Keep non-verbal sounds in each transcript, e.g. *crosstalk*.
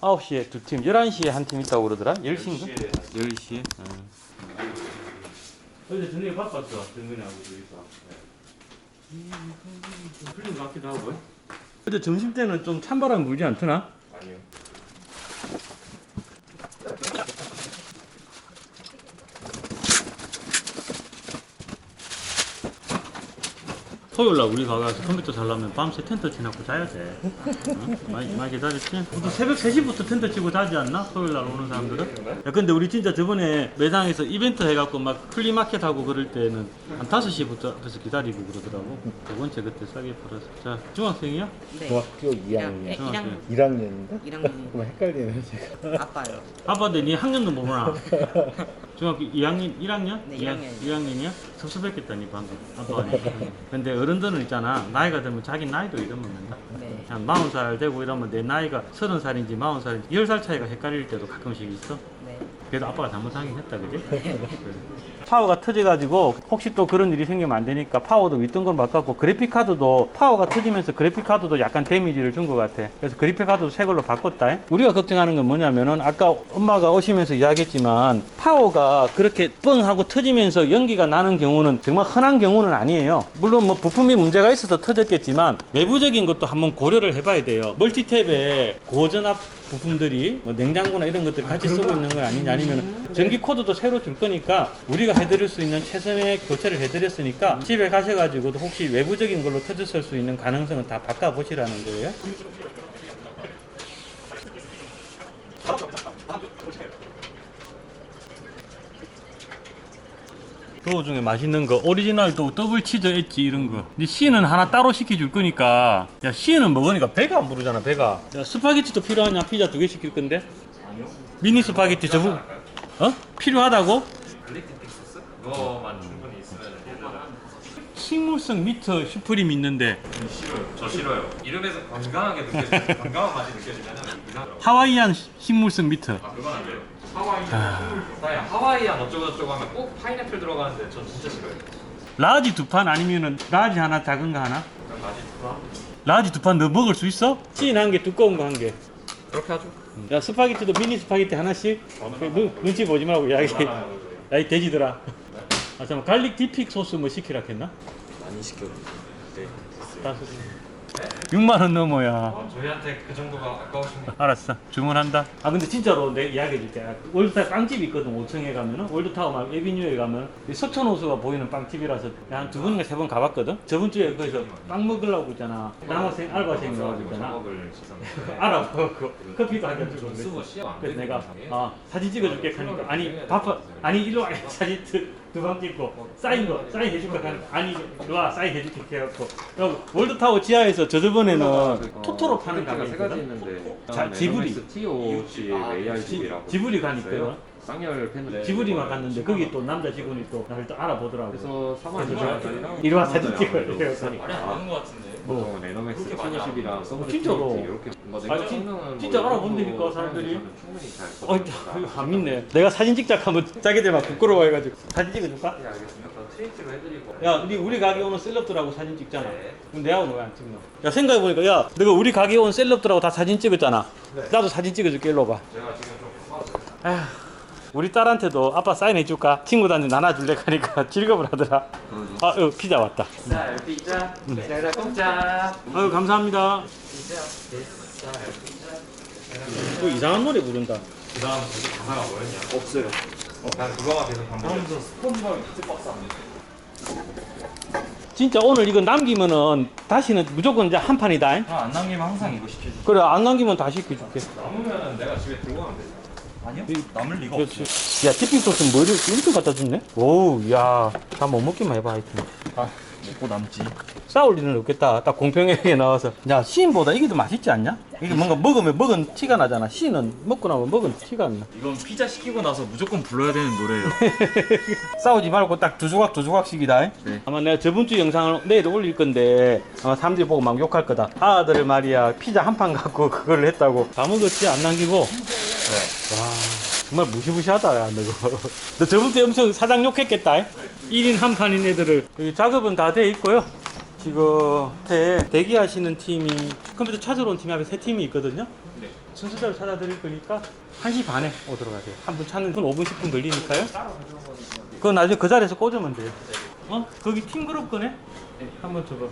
9시에 두 팀, 11시에 한 팀 있다고 그러더라. 10시인가? 10시에 10시에. 어제 저녁에 바빴어. 정근이하고 둘이서. 풀린 것 같기도 하고. 어제 점심 때는 좀 찬바람 불지 않더나? 아니요. 토요일 날 우리 가서 컴퓨터 잘라면 밤새 텐트 치놓고 자야 돼. 응? 많이, 많이 기다렸지? 보통 새벽 3시부터 텐트 치고 자지 않나? 토요일 날 오는 사람들은? 야, 근데 우리 진짜 저번에 매장에서 이벤트 해갖고 막 플리마켓 하고 그럴 때는 한 5시부터 앞에서 기다리고 그러더라고. 두 번째 그때 싸게 팔아서. 자, 중학생이야? 네. 중학교 2학년. 1학년. 1학년인가? 1학년. 그럼 헷갈리네 제가. 아빠요. 아빠인데 니 학년도 모르나? *laughs* 중학교 2학년, 1학년? 네, 2학년. 2학년이야? 섭섭했겠다, 니 방금. 아빠가. 근데 어른들은 있잖아. 나이가 들면 자기 나이도 잊어먹는다. 네. 한 40살 되고 이러면 내 나이가 30살인지 40살인지 10살 차이가 헷갈릴 때도 가끔씩 있어. 네. 그래도 아빠가 잘못하긴 했다, 그지? *laughs* 파워가 터져가지고 혹시 또 그런 일이 생기면 안 되니까 파워도 걸 바꿨고 그래픽 카드도 파워가 터지면서 그래픽 카드도 약간 데미지를 준 것 같아. 그래서 그래픽 카드도 새 걸로 바꿨다. 우리가 걱정하는 건 뭐냐면은 아까 엄마가 오시면서 이야기했지만 파워가 그렇게 뻥 하고 터지면서 연기가 나는 경우는 정말 흔한 경우는 아니에요. 물론 뭐 부품이 문제가 있어서 터졌겠지만 외부적인 것도 한번 고려를 해봐야 돼요. 멀티탭에 고전압 부품들이 뭐 냉장고나 이런 것들 같이 쓰고 있는 건 아니냐 아니면 전기 코드도 새로 줄 거니까 우리가 해드릴 수 있는 최선의 교체를 해드렸으니까 집에 가셔가지고도 혹시 외부적인 걸로 터졌을 수 있는 가능성은 다 바꿔보시라는 거예요. 그거 중에 맛있는 거 오리지널 또 더블 치즈 엣지 이런 거 근데 C는 하나 따로 시켜줄 거니까 야 C는 먹으니까 배가 안 부르잖아 배가 야 스파게티도 필요하냐 피자 두 개 시킬 건데 아니요. 미니 스파게티 저분 어? 필요하다고? 그거만 충분히 있으면. 식물성 미트 슈프림 있는데 싫어요. 저 싫어요. 이름에서 건강하게 느껴지면 건강한 맛이 느껴지면 이상하더라고요. 하와이안 식물성 미트 아 그건 안 돼요. 하와이안. 사실 하와이안 어쩌고 저쩌고 하면 꼭 파인애플 들어가는데 전 진짜 싫어요. 라지 두 판 아니면은 라지 하나 작은 거 하나? 맛이 좋아. 라지 두 판 너 먹을 수 있어? 찐한개 두꺼운 거 한개 그렇게 하죠. 야 스파게티도 미니 스파게티 하나씩 그 눈, 눈치 보지 말고 이야기 야이 돼지들아 아 잠깐 갈릭 디픽 소스 뭐 시키라 했나? 많이 시켜. 네. 다섯 6만 원 넘어야. 어, 저희한테 그 정도가 아까우십니까? 알았어. 주문한다. 아 근데 진짜로 내 이야기 해줄게. 월드타워 빵집 있거든 5층에 가면은. 월드타워 막 에비뉴에 가면 이 서천호수가 보이는 빵집이라서 한 두 번인가 세 번 가봤거든. 저번 주에 거기서 빵 먹으려고 있잖아. 남학생 알바생 나오고 있잖아. *laughs* 알아보고 커피도 한잔 주고 그래서 내가 상황에 아 사진 찍어줄게 하니까. 아니 바빠 아니 일로 와. *laughs* 사진 두 방 찍고 사인 거 사인 해줄까. 아니 일로 와 사인 해줄게. 해갖고. 월드타워 지하에서 저 저번 에는 토토로 파는 가게 세 가지 있거든. 있는데. 자, 지브리. TOC AIG라고 지브리. 가니까 쌍열 팬 지브리만 갔는데 거기 또 남자 직원이 또 나를 또 알아보더라고 그래서 4만 그래서 2천 원짜리랑 이리 와 사진 찍어야 돼요 말이 안 되는 것 같은데. 보통 레노맥스 그렇게 많이 안 750이랑 서브 진짜로? 이렇게 뭐 아, 냉각 진- 성능은 진짜 뭐 알아본다니까, 사람들이. 충분히 잘 어, 써줍니다. 안 믿네. 내가 사진 찍자 하면 자기들 막 부끄러워해가지고. 사진 찍어줄까? 네 알겠습니다. 그럼 트위트로 해드리고. 야, 우리 우리 가게 오는 셀럽들하고 사진 찍잖아. 네. 그럼 내하고는 왜 안 찍노? 야, 생각해보니까, 야, 너가 우리 가게 온 셀럽들하고 다 사진 찍었잖아. 나도 사진 찍어줄게, 일로 와봐. 제가 지금 좀 바빠서. 아휴, 우리 딸한테도 아빠 사인해줄까? 친구들한테 나눠줄래? *laughs* 하니까 즐거울 하더라. 아, 어, 피자 왔다. 쌀 피자, 쌀 공짜. 아유, 감사합니다. 피자, 쌀 피자. 또 이상한 노래 부른다. 그 다음 가사가 뭐였냐? 없어요. 어, 난 그거만 계속 반복했어. 스폰지밥. 진짜 오늘 이거 남기면은 다시는 무조건 이제 한 판이다. 안 남기면 항상 이거 시켜줘. 그래, 안 남기면 다 시켜줄게. 남으면 내가 집에 들고 가면 되지. 아니요? 남을 리가 그렇지. 야, 디핑 소스 뭐를 이렇게 갖다 줬네? 오우, 야. 다 못 먹기만 해봐, 하여튼. 먹고 남지. 싸울 일은 없겠다. 딱 공평하게 나와서. 야, 시인보다 이게 더 맛있지 않냐? 이게 뭔가 먹으면 먹은 티가 나잖아. 시는 먹고 나면 먹은 티가 안 나. 이건 피자 시키고 나서 무조건 불러야 되는 노래예요. *laughs* 싸우지 말고 딱 두 조각 두 조각씩이다. 네. 아마 내가 저번 주 영상을 내일 올릴 건데 아마 사람들이 보고 막 욕할 거다. 아들을 말이야 피자 한 판 갖고 그걸 했다고. 다 먹었지 안 남기고. 와 정말 무시무시하다 야 너. *laughs* 너 저번 주에 엄청 사장 욕했겠다. 1인 한 판인 애들을 여기 작업은 다 돼 있고요. 지금 대- 대기하시는 팀이 컴퓨터 찾으러 온 팀이 앞에 세 팀이 있거든요. 순서대로 찾아드릴 거니까 1시 반에 오도록 하세요. 한 분 찾는 분 5분, 10분 걸리니까요. 그거 나중에 그 자리에서 꽂으면 돼요. 어? 거기 팀그룹 거네? 한번 줘봐.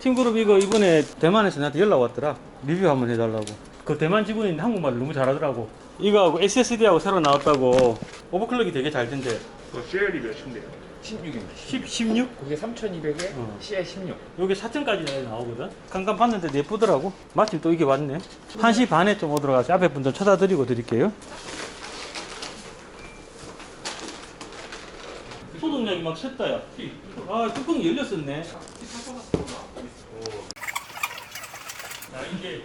팀그룹 이거 이번에 대만에서 나한테 연락 왔더라. 리뷰 한번 해달라고. 그 대만 직원이 한국말을 너무 잘하더라고. 이거하고 SSD하고 새로 나왔다고 오버클럭이 되게 잘 된대. 그 CL이 몇인데요? 16입니다. 10, 16? 그게 3200에 어. CI 16. 여기 4층까지 나오거든. 잠깐 봤는데 예쁘더라고. 마침 또 이게 왔네. 1시 반에 좀 오도록 하세요. 앞에 분들 찾아드리고 드릴게요. 소독약이 막 샜다, 야. 아, 뚜껑이 열렸었네. 자, 이게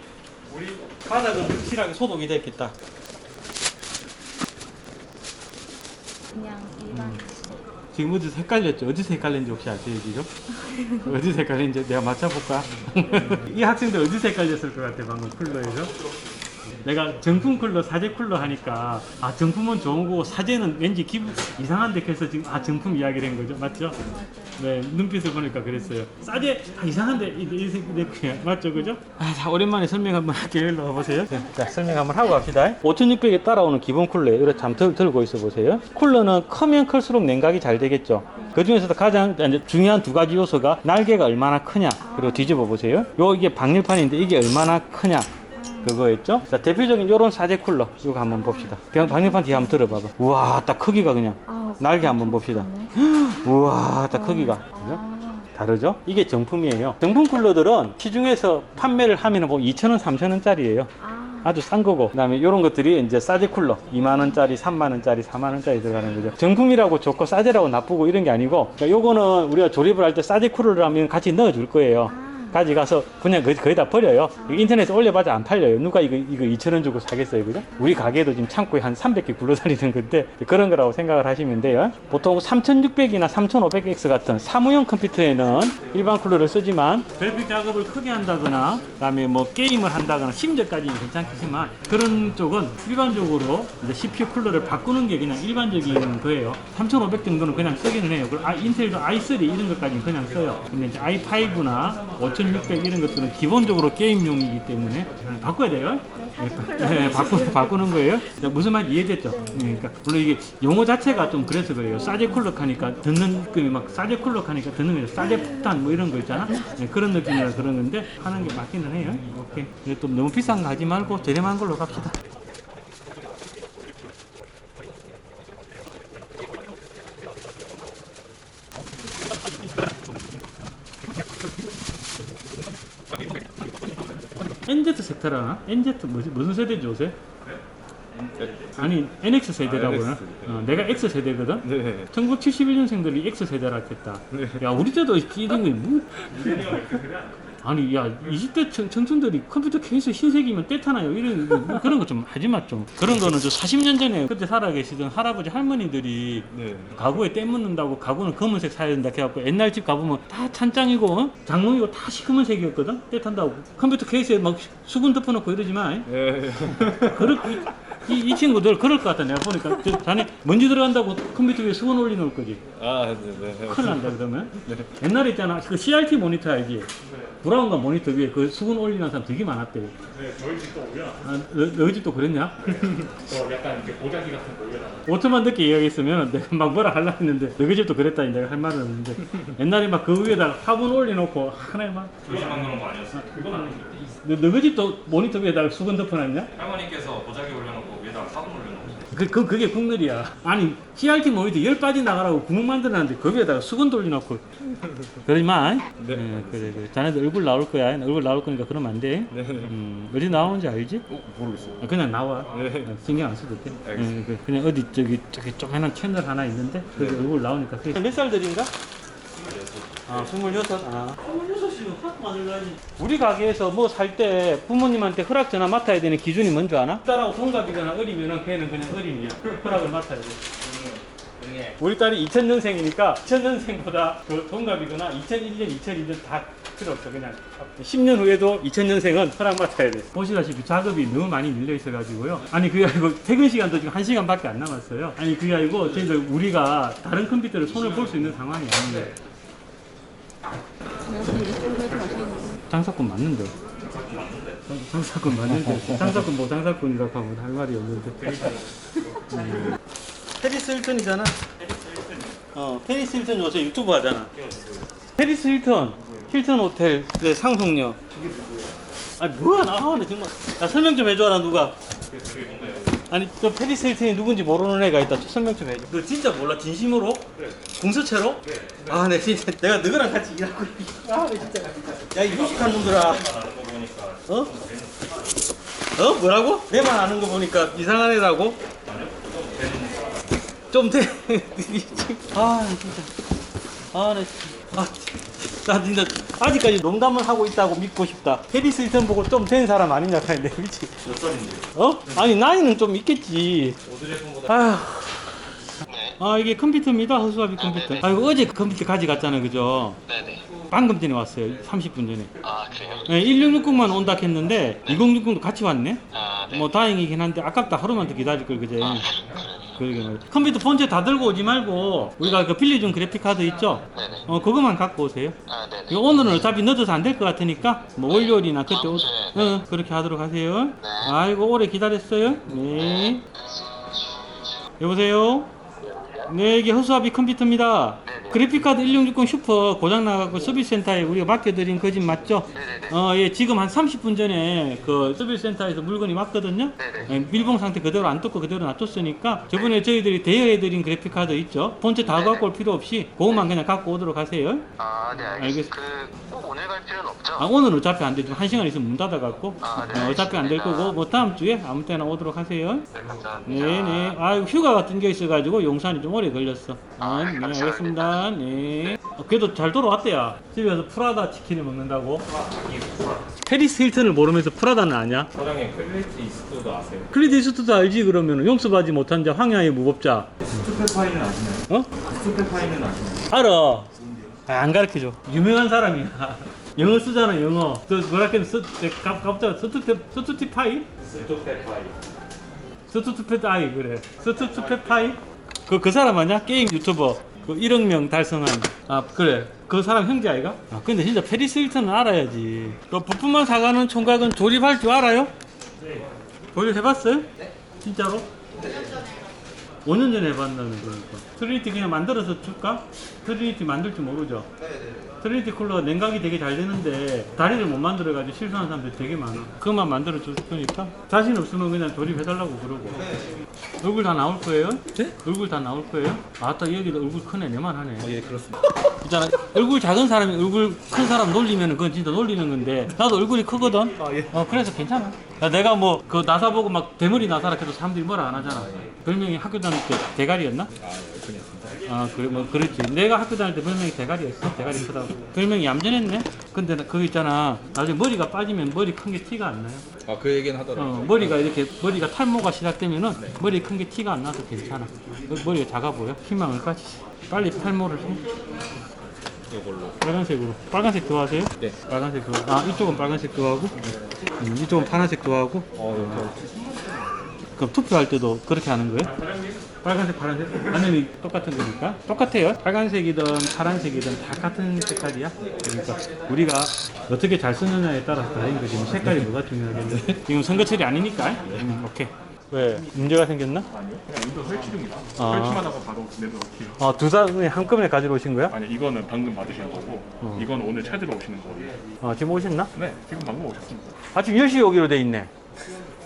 우리 바닥은 확실하게 소독이 됐겠다. 그냥 일반 지금 어디서 헷갈렸죠? 어디서 헷갈린지 혹시 아세요, 지금? *laughs* 어디서 헷갈린지 내가 맞춰볼까? *laughs* 이 학생들 어디서 헷갈렸을 것 같아, 방금 쿨러에서? 내가 정품 쿨러, 사제 쿨러 하니까 아 정품은 좋은 거고 사제는 왠지 기분 이상한데 그래서 지금 아 정품 이야기를 한 거죠, 맞죠? 네 눈빛을 보니까 그랬어요. 사제 아, 이상한데 이렇게 맞죠, 그죠? 아, 자 오랜만에 설명 한번 *laughs* 할게요. 일로 와보세요. 네, 자 설명 한번 하고 갑시다. 5600에 따라오는 기본 쿨러에 이렇게 잠 들, 들고 있어 보세요. 쿨러는 크면 클수록 냉각이 잘 되겠죠. 그 중에서도 가장 중요한 두 가지 요소가 날개가 얼마나 크냐 그리고 뒤집어 보세요. 요 이게 방열판인데 이게 얼마나 크냐. 그거였죠? 자, 대표적인 요런 사제 쿨러. 이거 한번 봅시다. 그냥 방열판 뒤에 한번 들어봐봐. 우와, 딱 크기가 그냥. 아, 날개 한번 봅시다. *gasps* 우와, 딱 크기가. 그죠? 아, 다르죠? 이게 정품이에요. 정품 쿨러들은 시중에서 판매를 하면 뭐 2,000원, 3,000원짜리예요. 아, 아주 싼 거고. 그 다음에 이런 것들이 이제 싸제 쿨러. 2만 원짜리, 3만 원짜리, 4만 원짜리 들어가는 거죠. 정품이라고 좋고 싸제라고 나쁘고 이런 게 아니고, 그러니까 요거는 우리가 조립을 할 때 싸제 쿨러를 하면 같이 넣어 줄 거예요. 아. 가져가서 그냥 거의, 다 버려요. 인터넷에 올려봐도 안 팔려요. 누가 이거, 이거 2,000원 주고 사겠어요. 그죠? 우리 가게도 지금 창고에 한 300개 굴러다니는 *laughs* 건데 그런 거라고 생각을 하시면 돼요. 보통 3600이나 3500X 같은 사무용 컴퓨터에는 일반 쿨러를 쓰지만 그래픽 작업을 크게 한다거나 그다음에 뭐 게임을 한다거나 심지어까지는 괜찮겠지만 그런 쪽은 일반적으로 이제 CPU 쿨러를 바꾸는 게 그냥 일반적인 거예요. 3500 정도는 그냥 쓰기는 해요. 그리고 아, 인텔도 i3 이런 것까지는 그냥 써요. 근데 이제 i5나 5600 이런 것들은 기본적으로 게임용이기 때문에 바꿔야 돼요. 네, 바꾸, 바꾸는 거예요. 자, 무슨 말인지 이해됐죠? 네, 그러니까 물론 이게 용어 자체가 좀 그래서 그래요. 싸제 쿨럭 하니까 듣는 느낌이 막 싸제 쿨럭 하니까 듣는 거죠. 싸제 폭탄 뭐 이런 거 있잖아. 네, 그런 느낌이라 그런 건데 하는 게 맞기는 해요. 오케이. 또 너무 비싼 거 하지 말고 저렴한 걸로 갑시다. NZ 섹터라나? NZ 무슨, 무슨 세대인지 아세요? 아니 NX 세대라고 그러나? 어, 내가 X 세대거든? 네. 1971년생들이 X 세대라 했다. 야 우리 때도 이런 게 뭐? *laughs* 아니 야 20대 청, 청춘들이 컴퓨터 케이스 흰색이면 떼타나요 이런 뭐 그런 거 좀 하지 마 좀. 그런 거는 저 40년 전에 그때 살아계시던 할아버지 할머니들이 네. 가구에 때 묻는다고 가구는 검은색 사야 된다 해갖고 옛날 집 가보면 다 찬장이고 어? 장롱이고 다 시커먼색이었거든 때 탄다고 컴퓨터 케이스에 막 수분 덮어놓고 이러지 마 네. 그럴 *laughs* 이, 이 친구들 그럴 것 같다 내가 보니까 저, 자네 먼지 들어간다고 컴퓨터 위에 수건 올려놓을 거지 아, 네, 네. 큰일 난다 *laughs* 그러면 옛날에 있잖아 그 CRT 모니터 알지 브라운관 모니터 위에 그 수건 올리는 사람 되게 많았대 네, 저희 집도 올려. 아, 너, 너희 집도 그랬냐? 저 약간 이렇게 보자기 같은 거 올려놔. 5천만 듣게 이야기했으면 내가 막 뭐라 하려 했는데 너희 집도 그랬다니 내가 할 말은 없는데 옛날에 막 그 위에다가 화분 올려놓고 하나에 막 그거 만드는 거 아니었어? 그건 아니지. 너, 너희 집도 모니터 위에다가 수건 덮어놨냐? 할머니께서 보자기 올려놓고 위에다가 사본 올려놓고. 그, 그, 그게 국룰이야. 아니, CRT 모니터 열 빠지 나가라고 구멍 만들어놨는데 거기에다가 수건 돌려놓고. 그러지 마. 네. 예, 그래, 그래. 자네들 얼굴 나올 거야. 얼굴 나올 거니까 그러면 안 돼. 네. 음, 어디 나오는지 알지? 어, 모르겠어요. 아, 그냥 나와. 네. 어, 신경 안 써도 돼. 알겠습니다. 예, 그- 그냥 어디 저기 저기 조그만한 채널 하나 있는데 거기 얼굴 나오니까. 그게 몇 살들인가? 아, 26. 아. 26이면 허락 받을라지. 우리 가게에서 뭐 살 때 부모님한테 허락 전화 맡아야 되는 기준이 뭔지 아나? 딸하고 동갑이거나 어리면은 걔는 그냥 어린이야. 허락을 맡아야 돼. 우리 딸이 2000년생이니까 2000년생보다 그 동갑이거나 2001년, 2002년 다 필요 없어. 그냥 10년 후에도 2000년생은 허락 맡아야 돼. 보시다시피 작업이 너무 많이 밀려 있어 가지고요. 아니 그게 아니고 퇴근 시간도 지금 1시간밖에 안 남았어요. 아니 그게 아니고 저희들 우리가 다른 컴퓨터를 손을 볼 수 있는 상황이 아니에요. 장사꾼 맞는데. 장사꾼 맞는데. 장사꾼 뭐 장사꾼이라고 하면 할 말이 없는데. 음. 페리스 힐튼이잖아. 어 페리스 힐튼 요새 유튜브 하잖아. 페리스 힐튼 힐튼 호텔. 네 상속녀. 아니 뭐야 나와네 정말. 야 설명 좀 해줘라 누가 아니 저 페리스 힐튼이 누군지 모르는 애가 있다 설명 좀 해줘 너 진짜 몰라 진심으로? 공서체로? 아, 네, 진짜 내가 너랑 같이 일하고 있- 아, 네, 진짜. 야, 이 무식한 놈들아. 어? 어? 뭐라고? 내만 아는 거 보니까 이상한 애라고? 좀 돼. *laughs* 아, 진짜. 아, 네. 아, 나 진짜 아직까지 농담을 하고 있다고 믿고 싶다. 페리스 힐튼 보고 좀 된 사람 아니냐 하는데 미치. 몇 살인데? 어? 아니 나이는 좀 있겠지. 오드레 폰보다 아휴. 아 이게 컴퓨터입니다 허수아비 컴퓨터. 아 이거 어제 그 컴퓨터 가져갔잖아요, 그죠? 네네. 방금 전에 왔어요. 30분 전에. 아 그래요? 네, 1660만 온다 했는데 2060도 같이 왔네. 아 네. 뭐 다행이긴 한데 아깝다 하루만 더 기다릴 걸 그제. 아, 그러게 말이야. 컴퓨터 본체 다 들고 오지 말고 우리가 그 빌려준 그래픽 카드 있죠? 네네. 어 그거만 갖고 오세요. 아 네네. 이거 오늘은 어차피 늦어서 안 될 것 같으니까 뭐 월요일이나 그때 오, 네. 어, 그렇게 하도록 하세요. 아이고 오래 기다렸어요. 네. 여보세요. 네 이게 허수아비 컴퓨터입니다. 그래픽카드 1660 슈퍼 고장 나가고 서비스 센터에 우리가 맡겨드린 그집 맞죠? 어, 예, 지금 한 30분 전에 그 서비스 센터에서 물건이 왔거든요. 예, 밀봉 상태 그대로 안 뜯고 그대로 놔뒀으니까 저번에 저희들이 대여해드린 그래픽카드 있죠? 본체 다 갖고 올 필요 없이 그것만 그냥 갖고 오도록 하세요. 아 네 알겠- 알겠습니다. 그꼭 오늘 갈 필요는 없죠? 아, 오늘은 어차피 안 되지만 한 시간 있으면 문 닫아갖고 아, 네, 어, 어차피 안 될. 거고 뭐 다음 주에 아무 때나 오도록 하세요. 네 감사합니다. 네네. 아유 휴가가 뜬겨 있어가지고 용산이 좀 오래 걸렸어. 아, 아, 네 감사합니다. 알겠습니다. 네. 어, 그래도 잘 돌아왔대야. 집에서 프라다 치킨을 먹는다고. 페리스 힐튼을 모르면서 프라다는 아냐? 사장님 클리트 이스트도 아세요? 클리드 이스트도 알지 그러면 용서받지 못한 자 황야의 무법자. 스투페파이는 아시나요? 어? 스투페파이는 아시나요? 알아. 아, 안 가르쳐줘. 유명한 사람이야. *laughs* 영어 쓰잖아 영어. 그 뭐라 했쓰 갑자기 스투티 스투티파이? 스투페파이 스투투페파이 그래. 스투투페파이? 그 그 사람 아니야? 게임 유튜버. 그 1억 명 달성한 아 그래 그 사람 형제 아이가? 아 근데 진짜 페리스 힐턴은 알아야지 그 부품만 사가는 총각은 조립할 줄 알아요? 네 조립해봤어요? 네 진짜로? 네. 5년 전에 해봤다는 거니까 그러니까. 트리니티 그냥 만들어서 줄까? 트리니티 만들 줄 모르죠? 네네 3D 쿨러 냉각이 되게 잘 되는데 다리를 못 만들어가지고 실수하는 사람들 되게 많아. 그것만 만들어줄 테니까 자신 없으면 그냥 조립해달라고 그러고. 얼굴 다 나올 거예요? 네? 얼굴 다 나올 거예요? 아따 여기도 얼굴 크네 내만 하네. 어, 예, 그렇습니다. 있잖아 얼굴 작은 사람이 얼굴 큰 사람 놀리면 그건 진짜 놀리는 건데 나도 얼굴이 크거든. 아, 예. 어 그래서 괜찮아. 야, 내가 뭐 그 나사 보고 막 대머리 나사라 해도 사람들이 뭐라 안 하잖아. 별명이 학교 다닐 때 대가리였나? 아 그래 뭐 그랬지 내가 학교 다닐 때 별명이 대가리였어 대가리 크다고 별명이 얌전했네 근데 나 그거 있잖아 나중에 머리가 빠지면 머리 큰 게 티가 안 나요 아 그 얘기는 하더라고요 어, 머리가 이렇게 머리가 탈모가 시작되면은 머리 큰 게 티가 안 나서 괜찮아. 어, 머리가 작아 보여? 희망을 가지지. 빨리 탈모를 해. 이걸로 빨간색으로. 빨간색 좋아하세요? 네. 빨간색 좋아. 아 이쪽은 빨간색 좋아하고, 음, 이쪽은 파란색 좋아하고. 어 그럼 투표할 때도 그렇게 하는 거예요? 빨간색, 파란색? 완전히 똑같은 거니까? 똑같아요. 빨간색이든 파란색이든 다 같은 색깔이야. 그러니까 우리가 어떻게 잘 쓰느냐에 따라서 다른 거지. 뭐 색깔이 뭐가 중요하겠네. *laughs* 지금 선거철이 아니니까. 음, 오케이. 왜? 문제가 생겼나? 아니요. 그냥 윈도우 설치 중이다. 아. 설치만 하고 바로 내려놓기로. 아, 두 사람이 한꺼번에 가지러 오신 거야? 아니 이거는 방금 받으신 거고 이건 오늘 찾으러 오시는 거예요. 아, 지금 오셨나? 네, 지금 방금 오셨습니다. 아침 10시 오기로 돼 있네.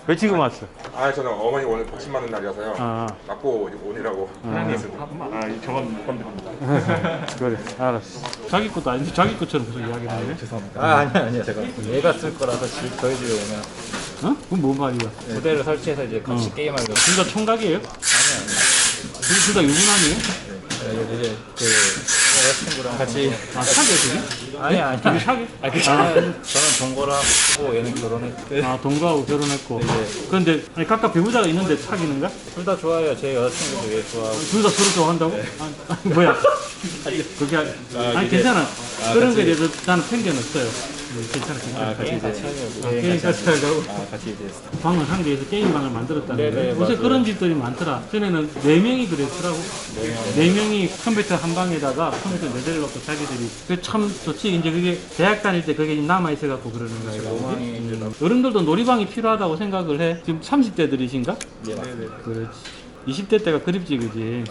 왜 지금 왔어? 아 저는 어머니 오늘 복신 맞는 날이어서요. 아, 맞고 오느라고. 사장님, 아, 저건 못 건드립니다. *laughs* 그래, 알았어. 자기 것도 아닌데 자기 것처럼 계속 이야기를 하네. 아 아니 아니요 제가 얘가 쓸 거라서 집 저희 집에 오면 어? 그건 뭔 말이야? 무대를 설치해서 이제 같이 어. 게임하려고 둘 다 총각이에요? 둘 다 유부남이에요? 네, 이제 그 여자친구랑 같이 아, 사귀어, 지금? 아니 아니 둘이 사귀어? 아, 그 저는 저는 동거를 하고 얘는 결혼했고 아, 동거하고 결혼했고. 네. 그런데, 아니, 각각 배우자가 있는데 사귀는 거야? 둘다 좋아해요. 제 여자친구도 얘 좋아하고 둘 다 서로 좋아한다고? 아, 뭐야? *laughs* 그게, 아니, 아니, 괜찮아. 그런 거에 대해서 나는 편견 없어요. 음, 괜찮아, 괜찮아. 아, 게임 같이. 아, 게임 같이 하자고. 아, 같이 이제 방을 상대에서 게임방을 만들었다는 네네, 거예요. 요새 맞아요. 그런 집들이 많더라. 전에는 네명이 그랬더라고. 네 명이 컴퓨터 한 방에다가 컴퓨터 네 대를 놓고 자기들이. 그게 참 좋지. 이제 그게 대학 다닐 때 그게 남아 있어 갖고 그러는 거예요. 음. 어른들도 놀이방이 필요하다고 생각을 해. 지금 30대들이신가? 네, 맞습니다. 그렇지. 20대 때가 그립지, 그지?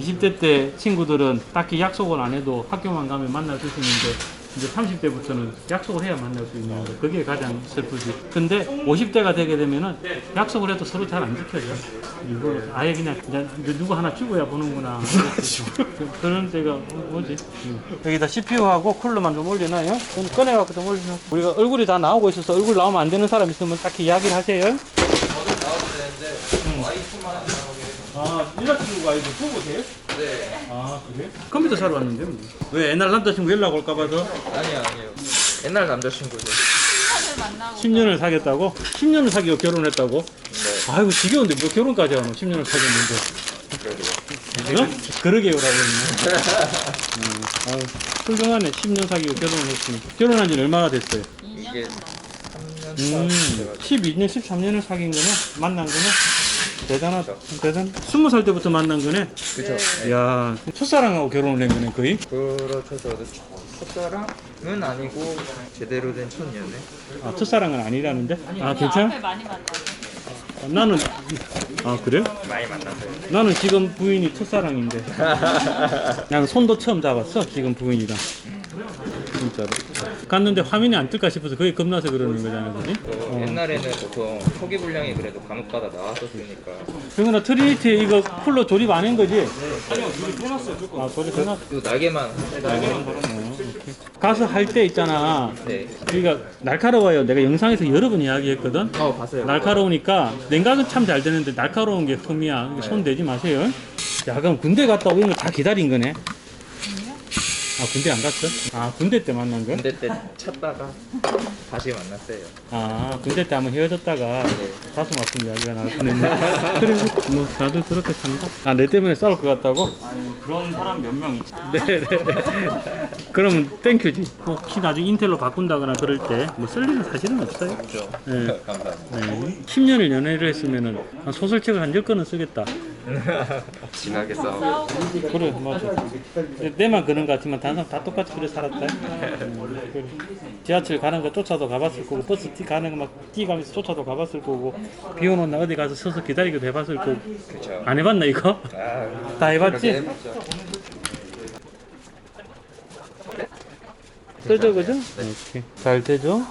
20대 때 친구들은 딱히 약속을 안 해도 학교만 가면 만날 수 있는데 이제 30대부터는 약속을 해야 만날 수 있는 거. 그게 가장 슬프지. 근데 50대가 되게 되면은 약속을 해도 서로 잘 안 지켜져. 이거 아예 그냥, 그냥 누구 하나 죽어야 보는구나. 그- 그런 때가 뭐지? 여기다 CPU하고 쿨러만 좀 올려놔요. 좀 꺼내갖고 좀 올려놔. 우리가 얼굴이 다 나오고 있어서 얼굴 나오면 안 되는 사람 있으면 딱히 이야기를 하세요. 아, 여자친구가 이거 보고 돼요? 네. 아, 그래? 컴퓨터 사러 왔는데, 뭐. 왜 옛날 남자친구 연락 올까 봐서 아니요, 아니요. 옛날 남자친구죠. 10년을 사귀었다고? 10년을 사귀고 결혼했다고? 아이고, 지겨운데 뭐 결혼까지 하노? 10년을 사귀었는데. 어? 그러게요라고 했네. 음, 아유, 훌륭하네. 10년 사귀고 결혼을 했으니. 결혼한 지는 얼마나 됐어요? 이게 3년 음, 12년, 13년을 사귄 거네? 만난 거네? 대단하다. 대단. 20살 때부터 만난 거네? 그죠. 야 첫사랑하고 결혼을 한 거네, 거의? 그렇죠. 저도 첫사랑은 아니고 제대로 된 첫 연애. 아, 첫사랑은 아니라는데? 아, 괜찮아? 많이 만나요. 아, 나는, 아, 그래? 많이 만났어요. 나는 지금 부인이 첫사랑인데. *laughs* 난 손도 처음 잡았어, 지금 부인이랑. 진짜로. 갔는데 화면이 안 뜰까 싶어서 그게 겁나서 그러는 거잖아, 그지? 또 옛날에는 보통 초기 분량이 그래도 간혹가다 나왔었으니까 병은아, 트리니티 이거 쿨러 조립 안 한 거지? 아니요, 조립 해놨어요, 아, 조립 해놨어. 요 날개만 가서 할 때 있잖아. 네. 여기가 날카로워요. 내가 영상에서 여러 번 이야기했거든. 어 봤어요. 날카로우니까 냉각은 참 잘 되는데 날카로운 게 흠이야. 손 대지 마세요. 야, 그럼 군대 갔다 오는 거 다 기다린 거네. 아, 군대 안 갔어? 아, 군대 때 만난 거야? 군대 때 찾다가 다시 만났어요. 아, 군대 때 한번 헤어졌다가 가슴 아픈 이야기가 나왔네. *laughs* 그래, 뭐, 다들 그렇게 산다. 아, 내 때문에 싸울 것 같다고? 그런 사람 몇 명 있지. 네네. 그러면 땡큐지. 혹시 나중에 인텔로 바꾼다거나 그럴 때 뭐 쓸 일은 사실은 없어요. 그죠. 네. 감사합니다. 네. 10년을 연애를 했으면은 한 소설책을 한 10권은 쓰겠다. 진하게 싸우고. 그래, 맞아. 근데 내만 그런 것 같지만 다른 사람 다 똑같이 그래 살았다. 음, 그래. 지하철 가는 거 쫓아도 가봤을 거고, 버스 뛰 가는 거 막 뛰가면서 쫓아도 가봤을 거고, 비 오는 날 어디 가서 서서 기다리기도 해봤을 거고. 그죠. 안 해봤나, 이거? 아, 다 해봤지? 뜨죠, 그죠? 오케이. 잘 되죠?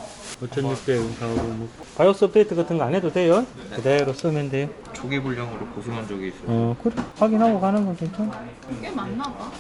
5600 하고 뭐 바이오스 업데이트 같은 거 안 해도 돼요? 그대로 쓰면 돼요. 초기 분량으로 고수한 적이 있어요. 어, 그래. 확인하고 가는 거 괜찮아. 꽤 많나 봐.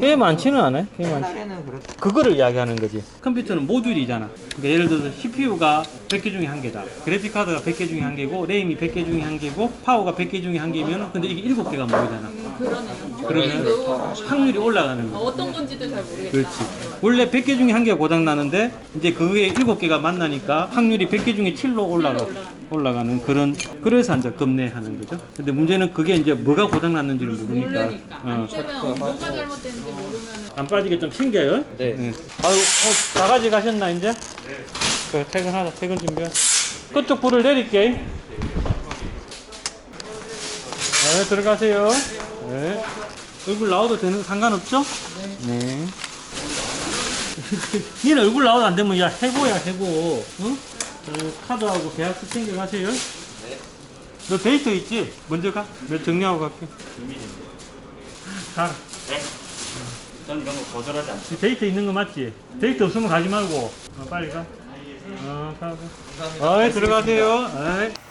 꽤 많지는 않아요. 꽤 많지. 옛날에는 그래도 그거를 이야기하는 거지. 컴퓨터는 모듈이잖아. 그러니까 예를 들어서 CPU가 100개 중에 한 개다. 그래픽 카드가 100개 중에 한 개고, 램이 100개 중에 한 개고, 파워가 100개 중에 한 개면, 근데 이게 7개가 모이잖아. 그러네요. 그러면 확률이 올라가는 거야. 어떤 건지도 잘 모르겠다. 그렇지. 원래 100개 중에 한 개가 고장 나는데 이제 그게 7개가 만나니까 확률이 100개 중에 7로 올라가 올라가는 그런 그래서 이제 겁내하는 거죠. 근데 문제는 그게 이제 뭐가 고장 났는지를 모르니까. 모르니까. 어. 안 되면 뭐가 잘못됐는지 모르면 안 빠지게 좀 챙겨요. 네. 아유, 어, 나가지 가셨나 이제? 그 퇴근하자. 퇴근 준비하. 그쪽 불을 내릴게. 네, 들어가세요. 네. 얼굴 나와도 되는 상관없죠? 네. *laughs* 니는 얼굴 나와도 안 되면 야 해고야 해고. 응? 어, 카드하고 계약서 챙겨가세요. 너 데이터 있지? 먼저 가. 내가 정리하고 갈게. 가. 전 이런 거 거절하지 않죠. 데이터 있는 거 맞지? 데이터 없으면 가지 말고 어, 빨리 가. 어, 가고. 어이, 들어가세요. 어이.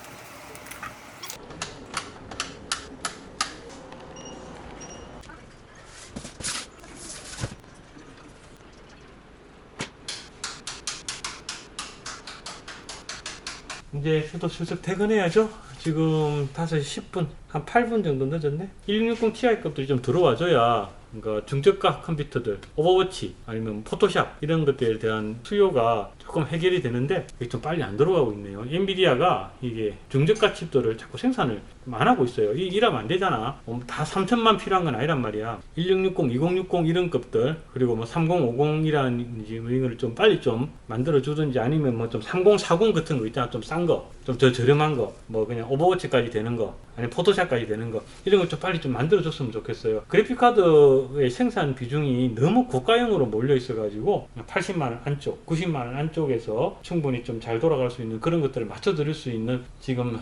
이제 저도 슬슬 퇴근해야죠. 지금 5시 10분 한 8분 정도 늦었네. 1660 Ti 것들이 좀 들어와줘야 그러니까 중저가 컴퓨터들, 오버워치 아니면 포토샵 이런 것들에 대한 수요가 조금 해결이 되는데 이게 좀 빨리 안 들어가고 있네요. 엔비디아가 이게 중저가 칩들을 자꾸 생산을 좀안 하고 있어요. 이 일하면 안 되잖아. 어, 다 3천만 필요한 건 아니란 말이야. 1660, 2060 이런 급들 그리고 뭐 3050이라든지 이런 거를 좀 빨리 좀 만들어 주든지 아니면 뭐 좀 3040 같은 거 있잖아. 좀 싼 거, 좀 더 저렴한 거, 뭐 그냥 오버워치까지 되는 거, 아니 포토샵까지 되는 거 이런 걸 좀 빨리 좀 만들어 줬으면 좋겠어요. 그래픽 카드의 생산 비중이 너무 고가형으로 몰려 있어 가지고 80만 원 안쪽, 90만 원 안쪽 에서 충분히 좀 잘 돌아갈 수 있는 그런 것들을 맞춰 드릴 수 있는 지금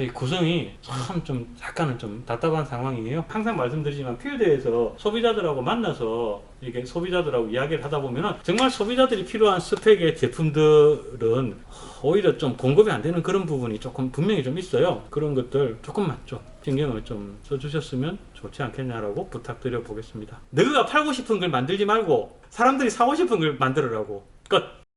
이 구성이 참 좀 약간은 좀 답답한 상황이에요. 항상 말씀드리지만 필드에서 소비자들하고 만나서 이게 소비자들하고 이야기를 하다 보면은 정말 소비자들이 필요한 스펙의 제품들은 오히려 좀 공급이 안 되는 그런 부분이 조금 분명히 좀 있어요. 그런 것들 조금만 좀 신경을 좀 써주셨으면 좋지 않겠냐라고 부탁드려 보겠습니다. 너가 팔고 싶은 걸 만들지 말고 사람들이 사고 싶은 걸 만들으라고 끝.